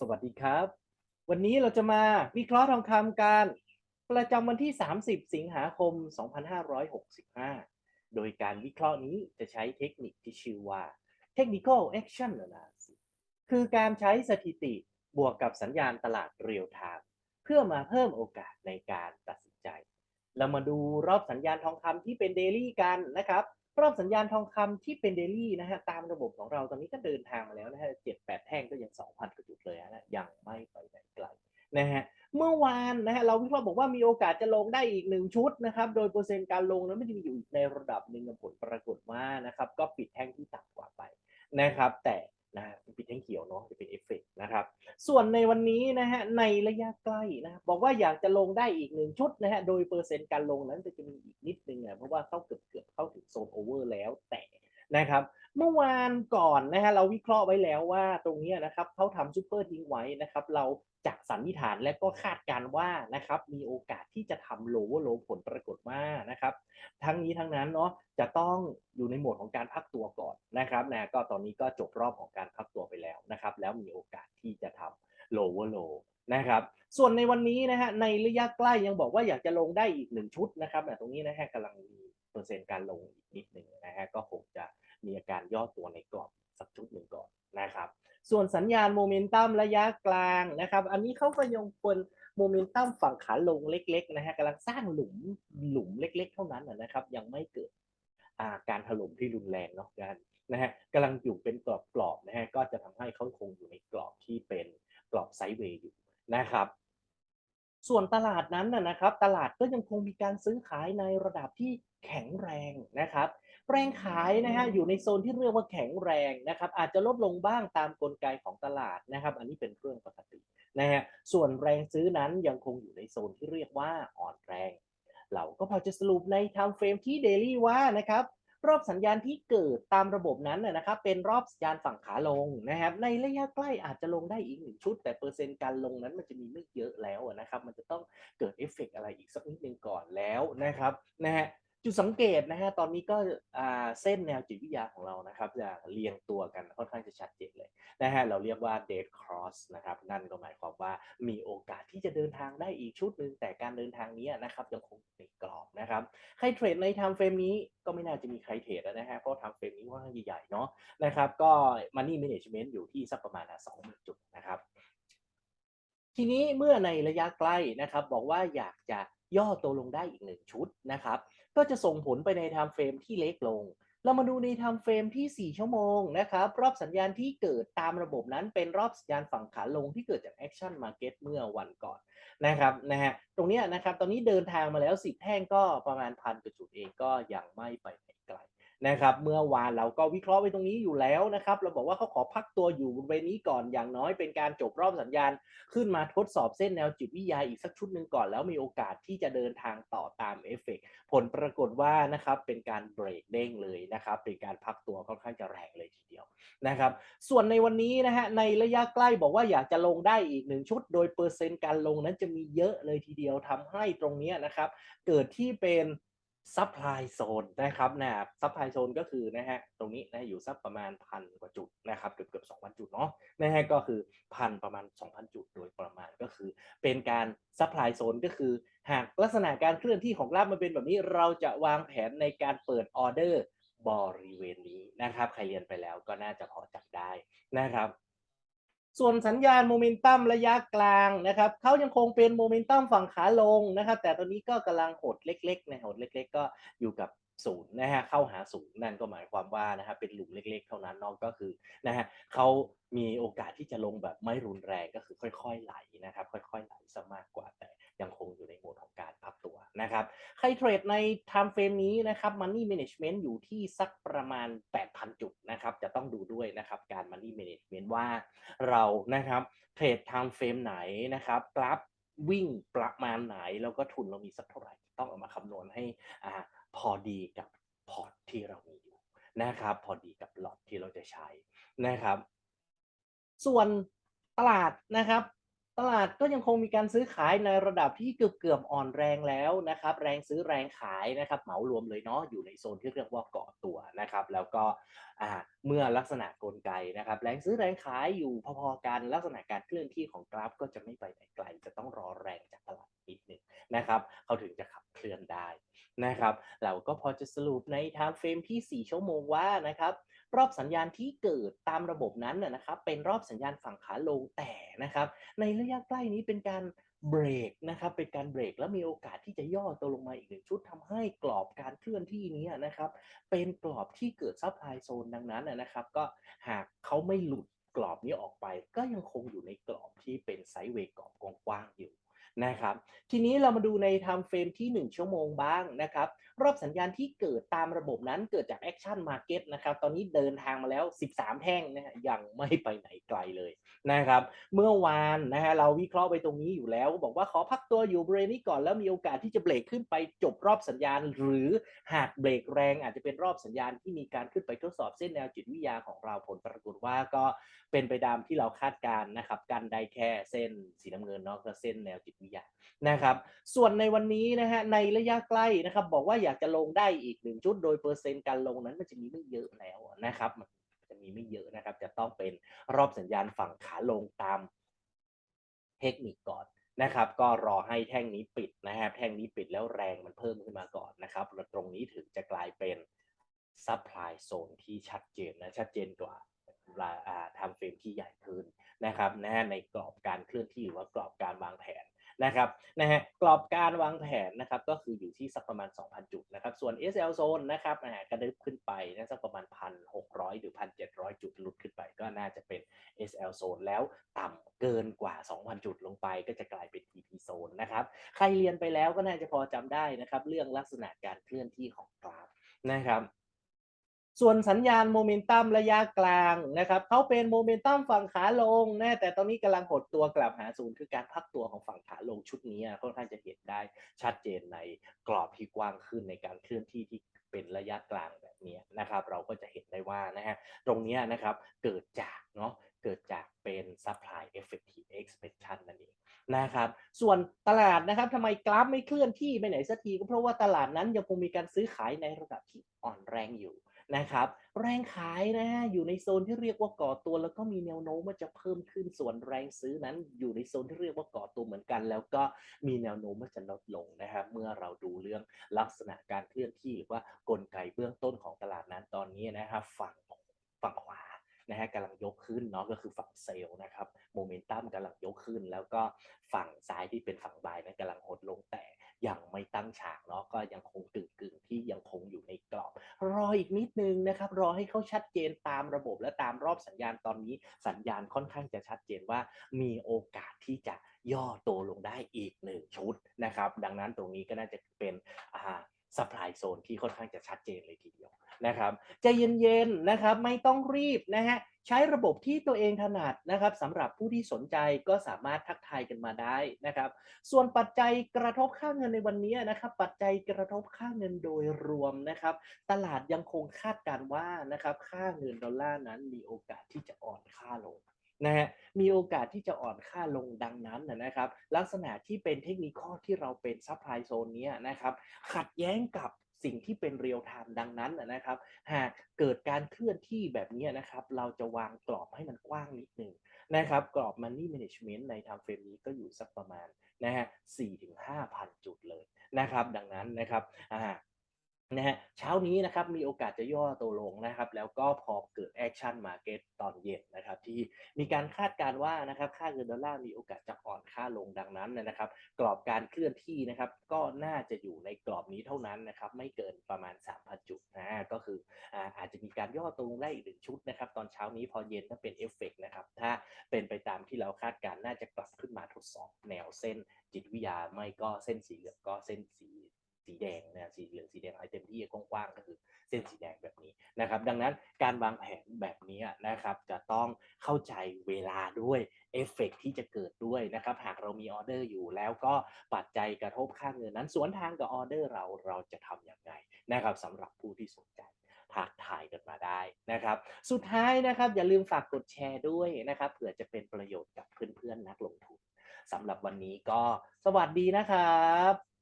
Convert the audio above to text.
สวัสดีครับ วันนี้เราจะมาวิเคราะห์ทองคำกันประจำวันที่ 30 สิงหาคม 2565 โดยการวิเคราะห์นี้จะใช้เทคนิคที่ชื่อว่า Technical Action Analysis คือการใช้สถิติบวกกับสัญญาณตลาดเรียลไทม์เพื่อมาเพิ่มโอกาสในการตัดสินใจ เรามาดูรอบสัญญาณทองคำที่เป็นเดลี่กันนะครับ รอบสัญญาณทองคำที่เป็นเดลี่นะฮะตามระบบของเราตอนนี้ก็เดินทางมาแล้วนะฮะเจ็ดแปดแท่งก็ยังสองพันกว่าจุดเลยนะยังไม่ไปไหนไกลนะฮะเมื่อวานนะฮะเราวิเคราะห์บอกว่ามีโอกาสจะลงได้อีกหนึ่งชุดนะครับโดยเปอร์เซ็นต์การลงนั้นไม่ได้มีอยู่ในระดับหนึ่งผลปรากฏว่านะครับก็ปิดแท่งที่ต่ำกว่าไปนะครับแต่นะปิดแท่งเขียวเนาะจะเป็นเอฟเฟกต์นะครับ ส่วนในวันนี้นะฮะในระยะใกล้นะบอกว่าอยากจะลงได้อีกหนึ่งชุดนะฮะโดยเปอร์เซ็นต์การลงนั้นจะมีอีกนิดนึงอะเพราะว่าเข้าเกือบเกือบเข้าถึงโซนโอเวอร์แล้วแต่ นะครับ เมื่อวานก่อนนะฮะเราวิเคราะห์ไว้แล้วว่าตรงนี้นะครับเขาทำซูเปอร์ทิ้งไว้นะครับ เราจะสันนิษฐานและก็คาดการณ์ว่านะครับมีโอกาสที่จะทำโลว์โลผลปรากฏว่านะครับ ทั้งนี้ทั้งนั้นเนาะจะต้องอยู่ในโหมดของการพักตัวก่อนนะครับนะก็ตอนนี้ก็จบรอบของการพักตัวไปแล้วนะครับ แล้วมีโอกาสที่จะทำ lower low นะครับ ส่วนในวันนี้นะฮะในระยะใกล้ยังบอกว่าอยากจะลงได้อีกหนึ่งชุดนะครับนะตรงนี้นะฮะกำลังมี เปอร์เซ็นต์การลงอีกนิดหนึ่งนะฮะก็คงจะมีอาการย่อตัวในกรอบสักชุดหนึ่งก่อนนะครับส่วนสัญญาณโมเมนตัมระยะกลางนะครับ อันนี้เขาก็ยังเป็นโมเมนตัมฝั่งขาลงเล็กๆนะฮะกำลังสร้างหลุมหลุมเล็ก ๆ เท่านั้นนะครับ ยังไม่เกิดอาการถล่มที่รุนแรงเนาะกันนะฮะกำลังอยู่เป็นกรอบๆนะฮะก็จะทำให้เขาคงอยู่ในกรอบที่เป็นกรอบไซด์เวย์อยู่นะครับ ส่วนตลาดนั้นนะนะครับ ตลาดก็ยังคงมีการซื้อขายในระดับที่แข็งแรงนะครับแรงขายนะฮะอยู่ในโซนที่เรียกว่าแข็งแรงนะครับ อาจจะลดลงบ้างตามกลไกของตลาดนะครับ อันนี้เป็นเรื่องปกตินะฮะส่วนแรงซื้อนั้นยังคงอยู่ในโซนที่เรียกว่าอ่อนแรง เราก็พอจะสรุปใน time frame ที่ daily ว่านะครับ รอบสัญญาณที่เกิดตามระบบนั้นนะนะครับเป็นรอบสัญญาณฝั่งขาลงนะครับ ในระยะใกล้อาจจะลงได้อีกหนึ่งชุด แต่เปอร์เซ็นต์การลงนั้นมันจะมีไม่เยอะแล้วนะครับ มันจะต้องเกิดเอฟเฟกต์อะไรอีกสักนิดนึงก่อนแล้วนะครับนะฮะ จุดสังเกตนะฮะตอนนี้ก็เส้นแนวจิตวิทยาของเรานะครับจะเรียงตัวกันค่อนข้างจะชัดเจนเลยนะฮะเราเรียกว่า dead cross นะครับนั่นก็หมายความว่ามีโอกาสที่จะเดินทางได้อีกชุดหนึ่งแต่การเดินทางนี้นะครับยังคงในกรอบนะครับใครเทรดใน time frame นี้ก็ไม่น่าจะมีใครเทรดนะฮะเพราะ time frame นี้ค่อนข้างใหญ่ๆเนาะนะครับก็ money management อยู่ที่สักประมาณสองหมื่นจุดนะครับทีนี้เมื่อในระยะใกล้นะครับบอกว่าอยากจะย่อตัวลงได้อีกหนึ่งชุดนะครับ ก็จะส่งผลไปในไทม์เฟรมที่เล็กลง เรามาดูในไทม์เฟรมที่ 4 ชั่วโมงนะครับ รอบสัญญาณที่เกิดตามระบบนั้นเป็นรอบสัญญาณฝั่งขาลงที่เกิดจาก action market เมื่อวันก่อนนะครับนะฮะตรงนี้นะครับตอนนี้เดินทางมาแล้ว 10 แท่งก็ประมาณพันกว่าจุดเองก็ยังไม่ไปไหนไกล นะครับเมื่อวานเราก็วิเคราะห์ไว้ตรงนี้อยู่แล้วนะครับเราบอกว่าเขาขอพักตัวอยู่บริเวณนี้ก่อนอย่างน้อยเป็นการจบรอบสัญญาณ ขึ้นมาทดสอบเส้นแนวจิตวิทยาอีกสักชุดหนึ่งก่อนแล้วมีโอกาสที่จะเดินทางต่อตามเอฟเฟกต์ผลปรากฏว่านะครับเป็นการเบรกเด้งเลยนะครับเป็นการพักตัวค่อนข้างจะแรงเลยทีเดียวนะครับส่วนในวันนี้นะฮะในระยะใกล้บอกว่าอยากจะลงได้อีกหนึ่งชุด โดยเปอร์เซ็นต์การลงนั้นจะมีเยอะเลยทีเดียวทำให้ตรงนี้นะครับเกิดที่เป็น ซัพพลายโซนนะครับนะซัพพลายโซนก็คือนะฮะตรงนี้นะอยู่สักประมาณพันกว่าจุดนะครับเกือบเกือบสองพันจุดเนาะนะฮะก็คือพันประมาณ 2,000 จุดโดยประมาณก็คือ เป็นการซัพพลายโซนก็คือ หากลักษณะการเคลื่อนที่ของกราฟมันเป็นแบบนี้เราจะวางแผนในการเปิดออเดอร์บริเวณนี้นะครับ ใครเรียนไปแล้วก็น่าจะพอจับได้นะครับ ส่วนสัญญาณโมเมนตัมระยะกลางนะครับเขายังคงเป็นโมเมนตัมฝั่งขาลงนะครับ แต่ตอนนี้ก็กำลังหดเล็กๆนะหดเล็ก ๆ ก็อยู่กับศูนย์นะฮะเข้าหาศูนย์นั่นก็หมายความว่านะฮะเป็นหลุมเล็ก ๆ เท่านั้นนอกก็คือนะฮะเขามีโอกาสที่จะลงแบบไม่รุนแรงก็คือค่อย ๆ ไหลนะครับ ค่อย ๆ ไหลซะมากกว่าแต่ยังคงอยู่ในโหมดของการ นะครับ ใครเทรดใน time frame นี้นะครับ money management อยู่ที่สักประมาณ 8,000 จุดนะครับ จะต้องดูด้วยนะครับ การ money management ว่าเรานะครับเทรด time frame ไหนนะครับ กราฟวิ่งประมาณไหน แล้วก็ทุนเรามีสักเท่าไหร่ ต้องเอามาคำนวณให้อ่าพอดีกับพอร์ตที่เรามีอยู่นะครับ พอดีกับหลอตที่เราจะใช้นะครับ ส่วนตลาดนะครับ ตลาดก็ยังคงมีการซื้อขายในระดับที่เกือบๆอ่อนแรงแล้วนะครับ แรงซื้อแรงขายนะครับ เหมารวมเลยเนาะอยู่ในโซนที่เรียกว่าเกาะตัวนะครับ แล้วก็เมื่อลักษณะกลไกนะครับ แรงซื้อแรงขายอยู่พอๆกันลักษณะการเคลื่อนที่ของกราฟ ก็จะไม่ไปไหนไกล จะต้องรอแรงจากตลาดนิดหนึงนะครับ เขาถึงจะขับเคลื่อนได้นะครับ เราก็พอจะสรุปในไทม์เฟรมที่ 4 ชั่วโมงว่านะครับ รอบสัญญาณที่เกิดตามระบบนั้นนะนะครับเป็นรอบสัญญาณฝั่งขาลงแต่นะครับในระยะใกล้นี้เป็นการเบรกนะครับเป็นการเบรกแล้วมีโอกาสที่จะย่อตัวลงมาอีกหนึ่งชุดทำให้กรอบการเคลื่อนที่นี้นะครับเป็นกรอบที่เกิดซับไพลายโซนดังนั้นนะนะครับก็หากเขาไม่หลุดกรอบนี้ออกไป ก็ยังคงอยู่ในกรอบที่เป็นไซด์เวย์กรอบกว้างๆอยู่ นะครับทีนี้เรามาดูในไทม์เฟรมที่ 1 ชั่วโมงบ้างนะครับรอบสัญญาณที่เกิดตามระบบนั้นเกิดจากแอคชั่นมาเก็ตนะครับตอนนี้เดินทางมาแล้ว 13 แท่งนะฮะยังไม่ไปไหนไกลเลยนะครับเมื่อวานนะฮะเราวิเคราะห์ไปตรงนี้อยู่แล้ว บอกว่าขอพักตัวอยู่บริเวณนี้ก่อนแล้วมีโอกาสที่จะเบรกขึ้นไปจบรอบสัญญาณ หรือหากเบรกแรงอาจจะเป็นรอบสัญญาณที่มีการขึ้นไปทดสอบเส้นแนวจิตวิทยาของเราผลปรากฏว่าก็เป็นไปตามที่เราคาดการณ์นะครับกันได้แค่เส้นสีน้ำเงินเนาะก็เส้นแนวจิตวิทยนะครับ ส่วนในวันนี้นะฮะในระยะใกล้นะครับ บอกว่าอยากจะลงได้อีกหนึ่งชุดโดยเปอร์เซ็นต์การลงนั้นมันจะมีไม่เยอะแล้วนะครับ มันจะมีไม่เยอะนะครับ จะต้องเป็นรอบสัญญาณฝั่งขาลงตามเทคนิคก่อนนะครับ ก็รอให้แท่งนี้ปิดนะครับ แท่งนี้ปิดแล้วแรงมันเพิ่มขึ้นมาก่อนนะครับแล้วตรงนี้ถึงจะกลายเป็นซัพพลายโซนที่ชัดเจนนะชัดเจนกว่าทำเฟรมที่ใหญ่ขึ้นนะครับนะในกรอบการเคลื่อนที่หรือว่ากรอบการวางแผน นะครับนะฮะกรอบการวางแผนนะครับก็คืออยู่ที่สักประมาณ 2,000 จุดนะครับส่วน SL zone นะครับอ่ากระดึบขึ้นไปนะสักประมาณ 1,600 หรือ 1,700 จุดหลุดขึ้นไป ก็น่าจะเป็น SL zone แล้วต่ำเกินกว่า 2,000 จุดลงไปก็จะกลายเป็น TP zone นะครับใครเรียนไปแล้วก็น่าจะพอจำได้นะครับเรื่องลักษณะการเคลื่อนที่ของกราฟนะครับ ส่วนสัญญาณโมเมนตัมระยะกลางนะครับเขาเป็นโมเมนตัมฝั่งขาลงนะแต่ตอนนี้กำลังหดตัวกลับหาศูนย์คือการพักตัวของฝั่งขาลงชุดนี้อะค่อนข้างจะเห็นได้ชัดเจนในกรอบที่กว้างขึ้นในการเคลื่อนที่ที่เป็นระยะกลางแบบนี้นะครับ เราก็จะเห็นได้ว่านะฮะตรงนี้นะครับเกิดจากเนาะเกิดจากเป็น supply effective expansion นั่นเองนะครับส่วนตลาดนะครับทำไมกราฟไม่เคลื่อนที่ไปไหนสักทีก็เพราะว่าตลาดนั้นยังคงมีการซื้อขายในระดับที่อ่อนแรงอยู่ นะครับแรงขายนะอยู่ในโซนที่เรียกว่าก่อตัว แล้วก็มีแนวโน้มว่าจะเพิ่มขึ้นส่วนแรงซื้อนั้น อยู่ในโซนที่เรียกว่าก่อตัวเหมือนกัน แล้วก็มีแนวโน้มว่าจะลดลงนะครับเมื่อเราดูเรื่องลักษณะการเคลื่อนที่หรือว่ากลไกเบื้องต้นของตลาดนั้นตอนนี้นะครับฝั่งฝั่งขวานะฮะกำลังยกขึ้นเนาะก็คือฝั่งเซลล์นะครับโมเมนตัมกำลังยกขึ้น แล้วก็ฝั่งซ้ายที่เป็นฝั่งบายนั้นกำลังหดลงแต่ ยังไม่ตั้งฉากเนาะก็ยังคงกึ่งกึ่งที่ยังคงอยู่ในกรอบ รออีกนิดนึงนะครับ รอให้เขาชัดเจนตามระบบและตามรอบสัญญาณตอนนี้ สัญญาณค่อนข้างจะชัดเจนว่ามีโอกาสที่จะย่อตัวลงได้อีกหนึ่งชุดนะครับ ดังนั้นตรงนี้ก็น่าจะเป็นอ่า ซัพพลายโซนที่ค่อนข้างจะชัดเจนเลยทีเดียวนะครับใจเย็นๆนะครับไม่ต้องรีบนะฮะใช้ระบบที่ตัวเองถนัดนะครับสำหรับผู้ที่สนใจก็สามารถทักทายกันมาได้นะครับ ส่วนปัจจัยกระทบค่าเงินในวันนี้นะครับ ปัจจัยกระทบค่าเงินโดยรวมนะครับ ตลาดยังคงคาดการว่านะครับค่าเงินดอลลาร์นั้นมีโอกาสที่จะอ่อนค่าลง นะฮะมีโอกาสที่จะอ่อนค่าลงดังนั้นนะนะครับลักษณะที่เป็นเทคนิคข้อที่เราเป็นซัพพลายโซนนี้นะครับขัดแย้งกับสิ่งที่เป็นเรียลไทม์ดังนั้นนะนะครับหากเกิดการเคลื่อนที่แบบนี้นะครับเราจะวางกรอบให้มันกว้างนิดหนึ่งนะครับกรอบ Money Management ใน time frame นี้ก็อยู่สักประมาณนะฮะ4ถึง5,000จุดเลยนะครับดังนั้นนะครับอ่า นะฮะเช้านี้นะครับมีโอกาสจะย่อตัวลงนะครับ แล้วก็พอเกิดแอคชั่นมาเก็ตตอนเย็นนะครับที่มีการคาดการณ์ว่านะครับค่าเงินดอลลาร์มีโอกาสจะอ่อนค่าลงดังนั้นนะครับ กรอบการเคลื่อนที่นะครับ ก็น่าจะอยู่ในกรอบนี้เท่านั้นนะครับ ไม่เกินประมาณ 3,000 จุดนะก็คืออาจจะมีการย่อตัวลงได้อีกหนึ่งชุดนะครับ ตอนเช้านี้พอเย็นถ้าเป็นเอฟเฟกต์นะครับถ้าเป็นไปตามที่เราคาดการณ์น่าจะกลับขึ้นมาทดสอบแนวเส้นจิตวิทยาไม่ก็เส้นสีเหลืองก็เส้นสี สีแดงนะสีเหลืองสีแดงเอาให้เต็มที่กว้างๆก็คือเส้นสีแดงแบบนี้นะครับ ดังนั้นการวางแผนแบบนี้นะครับจะต้องเข้าใจเวลาด้วยเอฟเฟกต์ที่จะเกิดด้วยนะครับหากเรามีออเดอร์อยู่แล้วก็ปัจจัยกระทบค่าเงินนั้นสวนทางกับออเดอร์เราเราจะทำอย่างไรนะครับสำหรับผู้ที่สนใจทักทายกันมาได้นะครับ สุดท้ายนะครับอย่าลืมฝากกดแชร์ด้วยนะครับเผื่อจะเป็นประโยชน์กับเพื่อนๆนักลงทุนสำหรับวันนี้ก็สวัสดีนะครับ